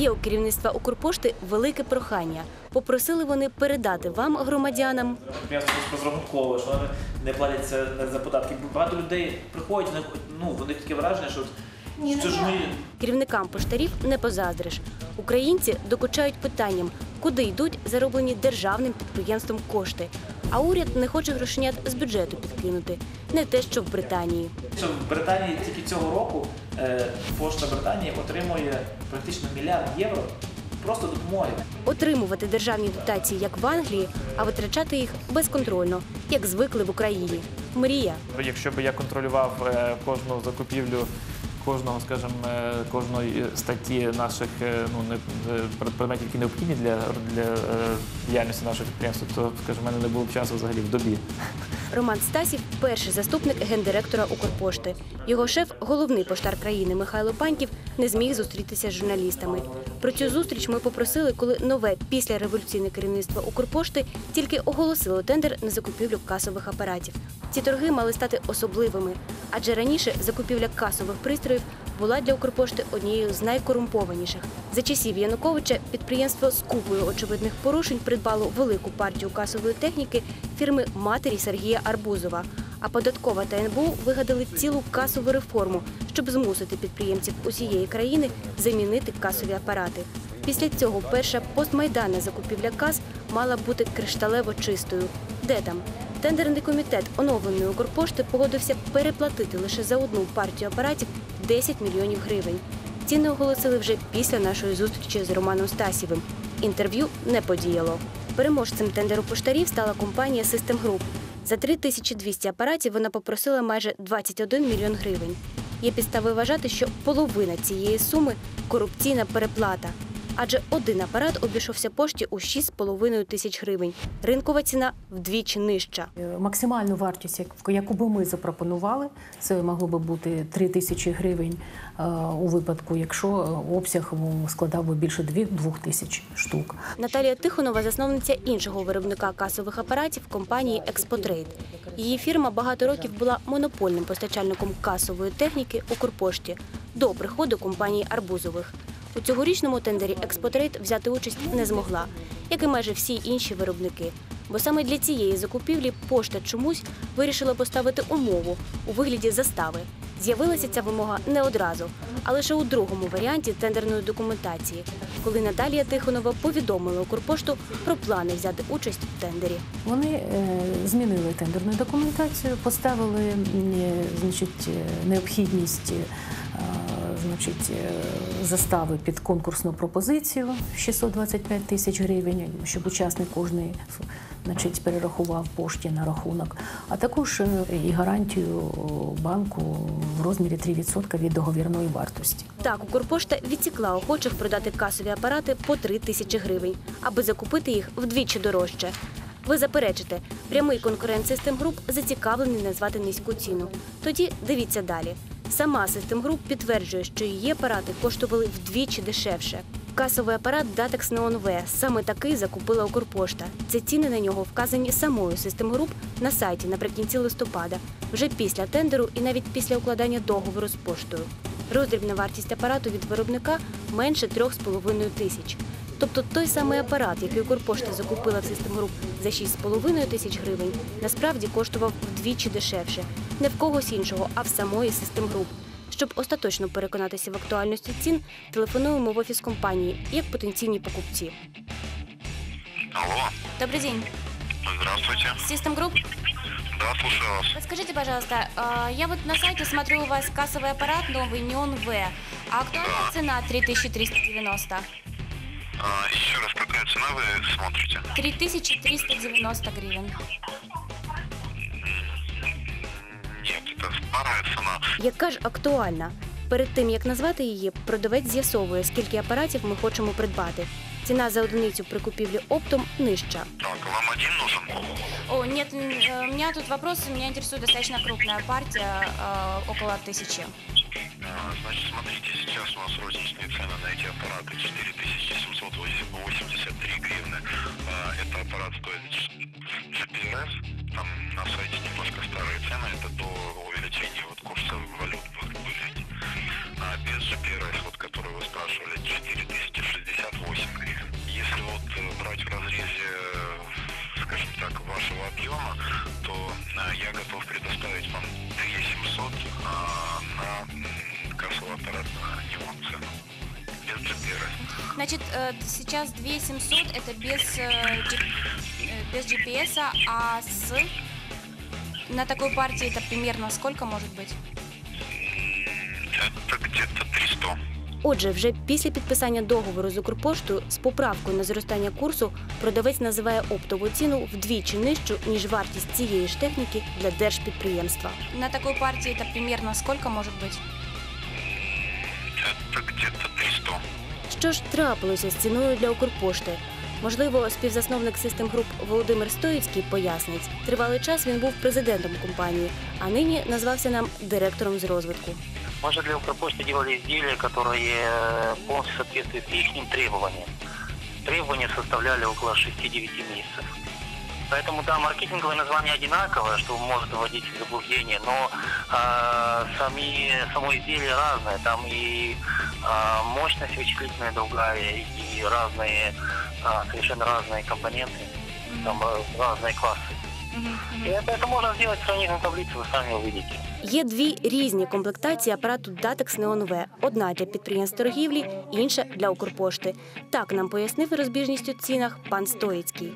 Є у керівництва Укрпошти велике прохання. Попросили вони передати вам, громадянам, підприємство розрахункове, що вони не платяться за податки. Багато людей приходять, ну, вони таке враження, що що ж ми керівникам поштарів не позаздриш. Українці докучають питанням, куди йдуть зароблені державним підприємством кошти. А уряд не хоче грошенят з бюджету підкинути. Не те, що в Британії. в Британії тільки цього року е, пошта Британії отримує практично мільярд євро просто допомоги. Отримувати державні дотації, як в Англії, а витрачати їх безконтрольно, як звикли в Україні. Мрія. Якщо б я контролював е, кожну закупівлю кожного, скажімо, е, кожної статті наших е, ну не е, предметів, які необхідні для, для е, діяльності нашого підприємства, то скажімо, в мене не було б часу взагалі в добі. Роман Стасів перший заступник гендиректора Укрпошти. Його шеф, головний поштар країни Михайло Паньків, не зміг зустрітися з журналістами. Про цю зустріч ми попросили, коли нове післяреволюційне керівництво Укрпошти тільки оголосило тендер на закупівлю касових апаратів. Ці торги мали стати особливими, адже раніше закупівля касових пристроїв була для Укрпошти однією з найкорумпованіших. За часів Януковича підприємство з купою очевидних порушень придбало велику партію касової техніки фірми матері Сергія Арбузова. А податкова та НБУ вигадали цілу касову реформу, щоб змусити підприємців усієї країни замінити касові апарати. Після цього перша постмайданна закупівля кас мала бути кришталево чистою. Де там? Тендерний комітет оновленої Укрпошти погодився переплатити лише за одну партію апаратів 10 мільйонів гривень. Ціни оголосили вже після нашої зустрічі з Романом Стасівим. Інтерв'ю не подіяло. Переможцем тендеру поштарів стала компанія System Group. За 3200 апаратів вона попросила майже 21 мільйон гривень. Є підстави вважати, що половина цієї суми корупційна переплата. Адже один апарат обійшовся пошті у 6,5 тисяч гривень. Ринкова ціна вдвічі нижча. Е, Максимальну вартість, як- яку би ми запропонували, це могло би бути 3 тисячі гривень е, у випадку, якщо е, обсяг складав би більше 2 тисяч штук. Наталія Тихонова засновниця іншого виробника касових апаратів компанії Експотрейд. Її фірма багато років була монопольним постачальником касової техніки Укрпошті до приходу компанії Арбузових. У цьогорічному тендері Експотрейд взяти участь не змогла, як і майже всі інші виробники. Бо саме для цієї закупівлі пошта чомусь вирішила поставити умову у вигляді застави. З'явилася ця вимога не одразу, а лише у другому варіанті тендерної документації, коли Наталія Тихонова повідомила Укрпошту про плани взяти участь в тендері. Вони е, змінили тендерну документацію, поставили е, значить, е, необхідність значить, е, застави під конкурсну пропозицію 625 тисяч гривень, щоб учасник кожний значить, перерахував пошті на рахунок, а також е, і гарантію банку в розмірі 3% від договірної вартості. Так, Укрпошта відсікла охочих продати касові апарати по 3 тисячі гривень, аби закупити їх вдвічі дорожче. Ви заперечите, прямий конкурент System Group зацікавлений назвати низьку ціну. Тоді дивіться далі. Сама Group підтверджує, що її апарати коштували вдвічі дешевше. Касовий апарат Datex Neon V саме такий закупила Укрпошта. Це ціни на нього вказані самою Group на сайті наприкінці листопада, вже після тендеру і навіть після укладання договору з поштою. Роздрібна вартість апарату від виробника менше 3,5 тисяч. Тобто той самий апарат, який Укрпошта закупила в Group за 6,5 тисяч гривень, насправді коштував вдвічі дешевше. Не в когось іншого, а в самої Group. Щоб остаточно переконатися в актуальності цін, телефонуємо в офіс компанії як потенційні покупці. Алло, Добрий день. здравствуйте. System Group. Да, слушаю вас. Подскажите, пожалуйста, я вот на сайте смотрю у вас кассовый аппарат новый Neon V. А актуальная цена 3390. А, еще раз, какая цена вы смотрите? 3390 гривен. Нет, это старая цена. Яка ж актуальна? Перед тим як назвати її, продавець з'ясовує, скільки апаратів ми хочемо придбати. Ціна за одиницю при купівлі оптом нижча. Так, вам один нужен? О, нет, м, э, у меня тут вопрос, меня интересует достаточно крупная партия, э, около тысячи. А, Значит, смотрите, сейчас у нас розничные цены на эти аппараты 4783 Значит, э, сейчас 2700 это без, э, G- э, без GPS, а с на такой партии это примерно сколько может быть? Это где-то 300. Отже, вже після підписання договору з Укрпоштою з поправкою на зростання курсу продавець називає оптову ціну вдвічі нижчу, ніж вартість цієї ж техніки для держпідприємства. На такой партии это примерно сколько может быть? Это где-то 300. Що ж трапилося з ціною для Укрпошти? Можливо, співзасновник систем груп Володимир Стоїцький пояснить. Тривалий час він був президентом компанії, а нині назвався нам директором з розвитку. Мы же для Укрпочты делали изделия, которые э, полностью соответствуют их требованиям. Требования составляли около 6-9 месяцев. Поэтому, да, маркетинговое название одинаковое, что может вводить в заблуждение, но э, сами, само изделие разное. Там и э, мощность вычислительная другая, и разные, э, совершенно разные компоненты, там э, разные классы. И это, это можно сделать сравнительную таблицу, вы сами увидите. Є дві різні комплектації апарату Datex Neon V. Одна для підприємств торгівлі, інша для Укрпошти. Так нам пояснив розбіжність у цінах пан Стоїцький.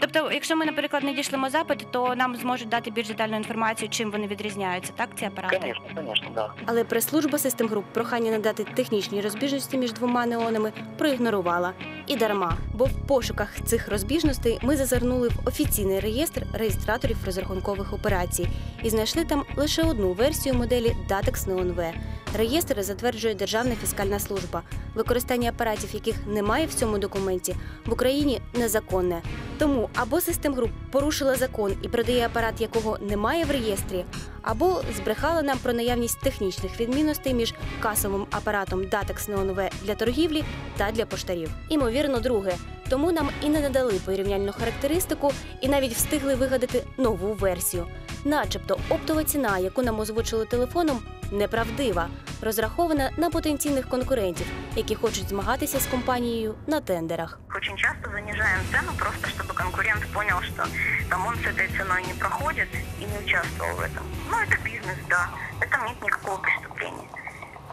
Тобто, якщо ми, наприклад, не дійшлемо запит, то нам зможуть дати більш детальну інформацію, чим вони відрізняються, так, ці апарати? Конечно, конечно, да. Але прес-служба систем груп прохання надати технічні розбіжності між двома неонами проігнорувала. І дарма, бо в пошуках цих розбіжностей ми зазирнули в офіційний реєстр реєстраторів розрахункових операцій і знайшли там лише одну версію моделі Datex Neon V. Реєстр затверджує Державна фіскальна служба. Використання апаратів, яких немає в цьому документі, в Україні незаконне. Тому або систем груп порушила закон і продає апарат, якого немає в реєстрі, або збрехала нам про наявність технічних відмінностей між касовим апаратом Datex Neon V для торгівлі та для поштарів. Імовірно, друге Тому нам і не надали порівняльну характеристику, і навіть встигли вигадати нову версію. Начебто оптова ціна, яку нам озвучили телефоном, неправдива, розрахована на потенційних конкурентів, які хочуть змагатися з компанією на тендерах. Очень часто занижаем цену просто, чтобы конкурент понял, что там он с этой ценой не проходит и не участвовал в этом. Ну, это бизнес, да. В этом нет никакого преступления.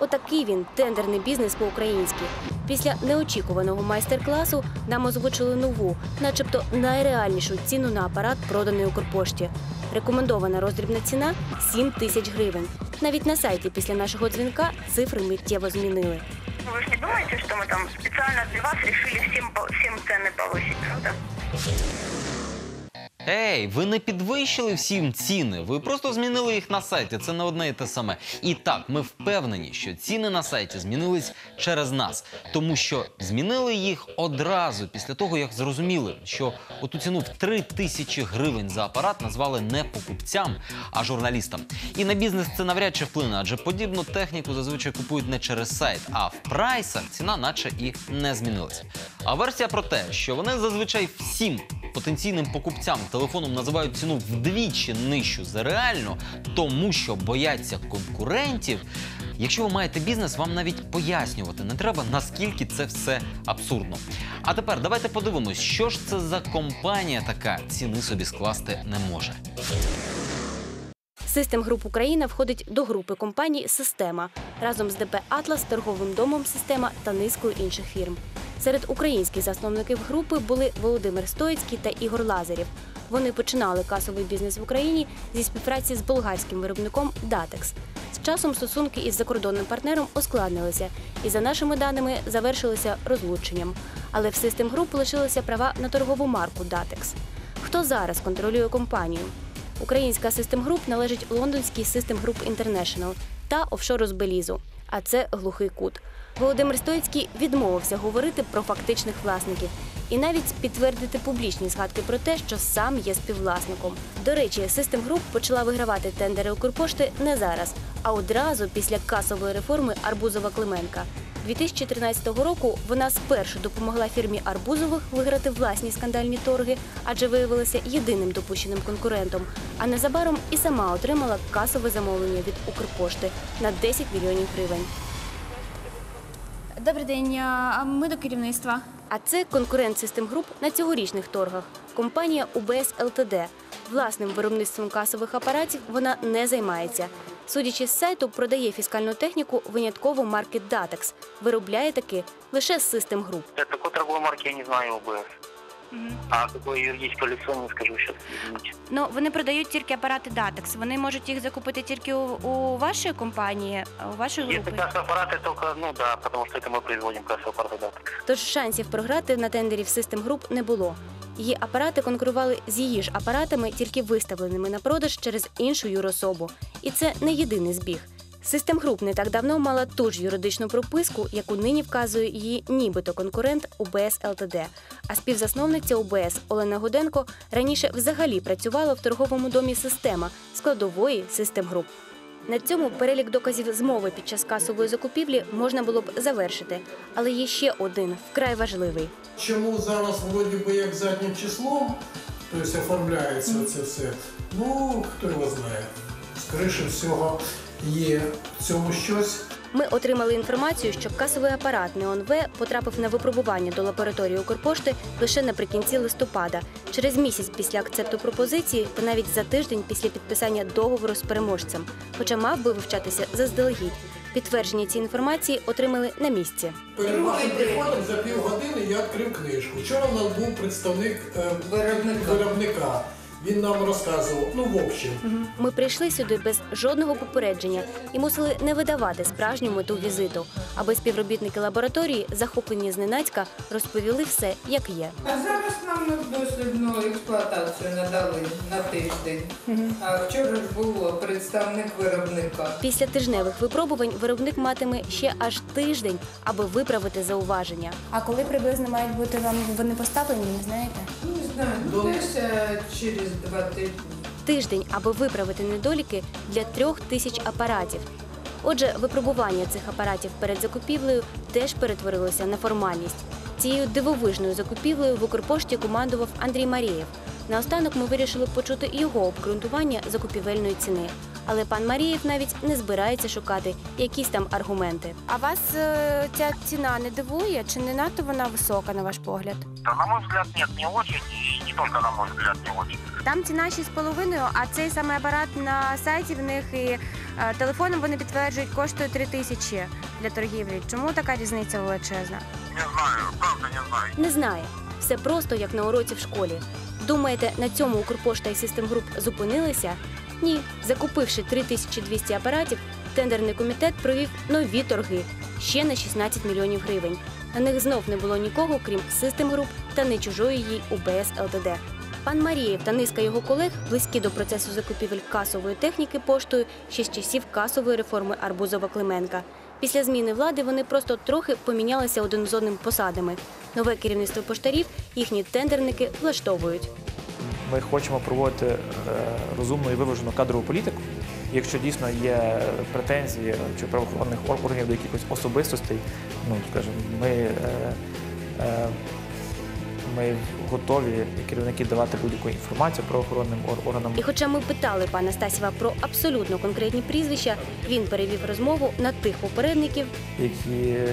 Отакий він тендерний бізнес по-українськи. Після неочікуваного майстер-класу нам озвучили нову, начебто найреальнішу ціну на апарат, проданий Укрпошті. Рекомендована роздрібна ціна 7 тисяч гривень. Навіть на сайті після нашого дзвінка цифри миттєво змінили. Ну, Вы же не думаете, что мы там специально для вас решили всем, по- всем цены повысить, правда? Ей, ви не підвищили всім ціни, ви просто змінили їх на сайті. Це не одне і те саме. І так, ми впевнені, що ціни на сайті змінились через нас, тому що змінили їх одразу після того, як зрозуміли, що оту ціну в 3 тисячі гривень за апарат назвали не покупцям, а журналістам. І на бізнес це навряд чи вплине, адже подібну техніку зазвичай купують не через сайт, а в прайсах ціна, наче і не змінилась. А версія про те, що вони зазвичай всім потенційним покупцям телефоном називають ціну вдвічі нижчу за реальну, тому що бояться конкурентів. Якщо ви маєте бізнес, вам навіть пояснювати не треба, наскільки це все абсурдно. А тепер давайте подивимось, що ж це за компанія така ціни собі скласти не може. Систем Груп Україна входить до групи компаній Система разом з ДП Атлас, торговим домом Система та низкою інших фірм. Серед українських засновників групи були Володимир Стоїцький та Ігор Лазарєв. Вони починали касовий бізнес в Україні зі співпраці з болгарським виробником Datex. З часом стосунки із закордонним партнером ускладнилися і, за нашими даними, завершилися розлученням. Але в System Group лишилися права на торгову марку Datex. Хто зараз контролює компанію? Українська System Group належить лондонській System Group International та офшору з Белізу. А це глухий кут. Володимир Стоїцький відмовився говорити про фактичних власників навіть підтвердити публічні згадки про те, що сам є співвласником. До речі, System Group почала вигравати тендери Укрпошти не зараз, а одразу після касової реформи Арбузова Клименка. 2013 року вона спершу допомогла фірмі Арбузових виграти власні скандальні торги, адже виявилася єдиним допущеним конкурентом. А незабаром і сама отримала касове замовлення від Укрпошти на 10 мільйонів гривень. Добрий день, ми до керівництва. А це конкурент систем груп на цьогорічних торгах. Компанія УБС ЛТД. Власним виробництвом касових апаратів вона не займається. Судячи з сайту, продає фіскальну техніку винятково марки Datex. Виробляє таки лише систем груп. Таку торговой марки я не знаю ОБС. А какое юридическое лицо, не скажу сейчас, извините. Ну, вони продають тільки апарати Datex. Вони можуть їх закупити тільки у, у вашої компанії, у вашої Если групи. кассовые аппараты, только, ну да, потому что это мы производим кассовые аппараты, да. Тож шансів програти на тендері в систем груп не було. Її апарати конкурували з її ж апаратами, тільки виставленими на продаж через іншу юрособу. І це не єдиний збіг. Систем груп не так давно мала ту ж юридичну прописку, яку нині вказує її нібито конкурент УБС ЛТД. А співзасновниця УБС Олена Гуденко раніше взагалі працювала в торговому домі система складової систем груп. На цьому перелік доказів змови під час касової закупівлі можна було б завершити, але є ще один вкрай важливий. Чому зараз вроді би як заднім числом, тобто оформляється це все, ну хто його знає. Скоріше всього є в цьому щось. Ми отримали інформацію, що касовий апарат Неон В потрапив на випробування до лабораторії Укрпошти лише наприкінці листопада, через місяць після акцепту пропозиції та навіть за тиждень після підписання договору з переможцем, хоча мав би вивчатися заздалегідь. Підтвердження цієї інформації отримали на місці. Перед вашим приходом за півгодини я відкрив книжку. Вчора в нас був представник е, виробника. Він нам розказував, ну в общем. Ми прийшли сюди без жодного попередження і мусили не видавати справжню мету візиту, аби співробітники лабораторії, захоплені зненацька, розповіли все, як є. А зараз нам на дослідну експлуатацію надали на тиждень. А вчора ж було представник виробника. Після тижневих випробувань виробник матиме ще аж тиждень, аби виправити зауваження. А коли приблизно мають бути вам вони поставлені, не знаєте? Не знаю, десь е, через два тижні. Тиждень, аби виправити недоліки для трьох тисяч апаратів. Отже, випробування цих апаратів перед закупівлею теж перетворилося на формальність. Цією дивовижною закупівлею в Укрпошті командував Андрій Марієв. Наостанок ми вирішили почути його обґрунтування закупівельної ціни. Але пан Марієв навіть не збирається шукати якісь там аргументи. А вас е, ця ціна не дивує? Чи не надто вона висока, на ваш погляд? Да, на мой взгляд, нет, не очень, и не только на мой взгляд, не очень. Там ціна 6,5, а цей самий апарат на сайті в них і е, телефоном вони підтверджують, коштує 3 тисячі для торгівлі. Чому така різниця величезна? Не знаю, правда не знаю. Не знає. Все просто як на уроці в школі. Думаєте, на цьому Укрпошта і Систем Груп зупинилися? Ні, закупивши 3200 апаратів, тендерний комітет провів нові торги ще на 16 мільйонів гривень. На них знов не було нікого, крім Систем Груп та не чужої їй УБС ЛТД. Пан Марієв та низка його колег близькі до процесу закупівель касової техніки поштою ще з часів касової реформи Арбузова-Клименка. Після зміни влади вони просто трохи помінялися один з одним посадами. Нове керівництво поштарів їхні тендерники влаштовують. Ми хочемо проводити е, розумну і виважену кадрову політику. Якщо дійсно є претензії чи правоохоронних органів до якихось особистостей, ну скажімо, ми, е, е, ми готові керівники давати будь-яку інформацію правоохоронним ор- органам. І хоча ми питали пана Стасєва про абсолютно конкретні прізвища, він перевів розмову на тих попередників, які, е,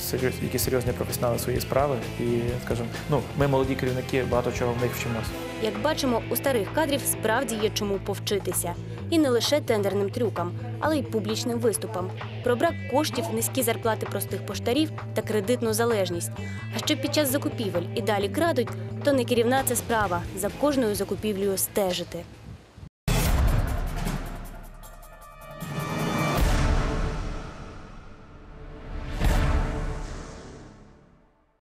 серйоз, які серйозні професіонали своєї справи. І, скажімо, ну, ми молоді керівники, багато чого в них вчимося. Як бачимо, у старих кадрів справді є чому повчитися. І не лише тендерним трюкам, але й публічним виступам. Про брак коштів, низькі зарплати простих поштарів та кредитну залежність. А що під час закупівель і далі крадуть, то не керівна це справа за кожною закупівлею стежити.